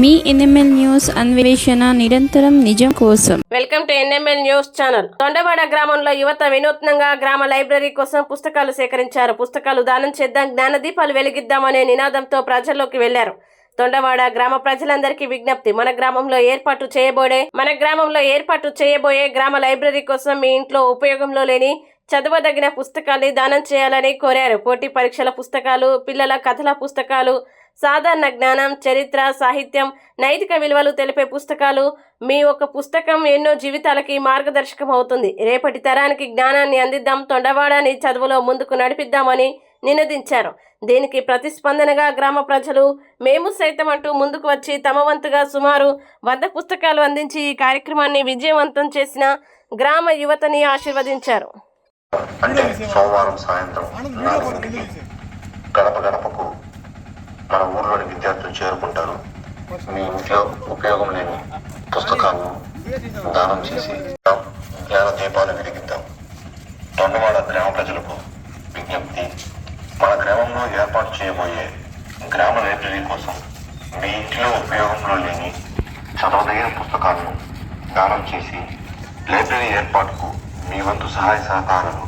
మీ NML news అన్వేషణ నిరంతరం నిజం కోసం. Welcome to NML news channel. Thondavada గ్రామంలో యువత వినూత్నంగా గ్రామ లైబ్రరీ కోసం పుస్తకాలు సేకరించారు. పుస్తకాలు దానం చేద్దాం జ్ఞానదీపాలు వెలిగిద్దామనే నినాదంతో ప్రజల్లోకి వెళ్ళారు. తొండవాడ గ్రామ ప్రజలందరికీ విజ్ఞప్తి. మన గ్రామంలో ఏర్పాటు చేయబోయే మన గ్రామంలో ఏర్పాటు చేయబోయే గ్రామ లైబ్రరీ కోసం మీ ఇంట్లో ఉపయోగంలో లేని చదవదగిన పుస్తకాల్ని దానం చేయాలని కోరారు. పోటీ పరీక్షల పుస్తకాలు పిల్లల కథల పుస్తకాలు సాధారణ జ్ఞానం చరిత్ర సాహిత్యం నైతిక విలువలు తెలిపే పుస్తకాలు మీ ఒక పుస్తకం ఎన్నో జీవితాలకి మార్గదర్శకం అవుతుంది. రేపటి తరానికి జ్ఞానాన్ని అందిద్దాం తొండవాడని చదువులో ముందుకు నడిపిద్దామని నినదించారు. దీనికి ప్రతిస్పందనగా గ్రామ ప్రజలు మేము సైతం అంటూ ముందుకు వచ్చి తమ వంతుగా సుమారు వంద పుస్తకాలు అందించి ఈ కార్యక్రమాన్ని విజయవంతం చేసిన గ్రామ యువతని ఆశీర్వదించారు. అంటే సోమవారం సాయంత్రం గడప గడపకు మన ఊర్లోని విద్యార్థులు చేరుకుంటారు. మీ ఇంట్లో ఉపయోగం లేని పుస్తకాలను దానం చేసి జ్ఞాన దీపాలు వెలిగిద్దాం. తొండవాడ గ్రామ ప్రజలకు విజ్ఞప్తి. మన గ్రామంలో ఏర్పాటు చేయబోయే గ్రామ లైబ్రరీ కోసం మీ ఇంట్లో ఉపయోగంలో లేని చదవదగిన పుస్తకాలను దానం చేసి లైబ్రరీ ఏర్పాటుకు మీ వంతు సహాయ సహకారాలు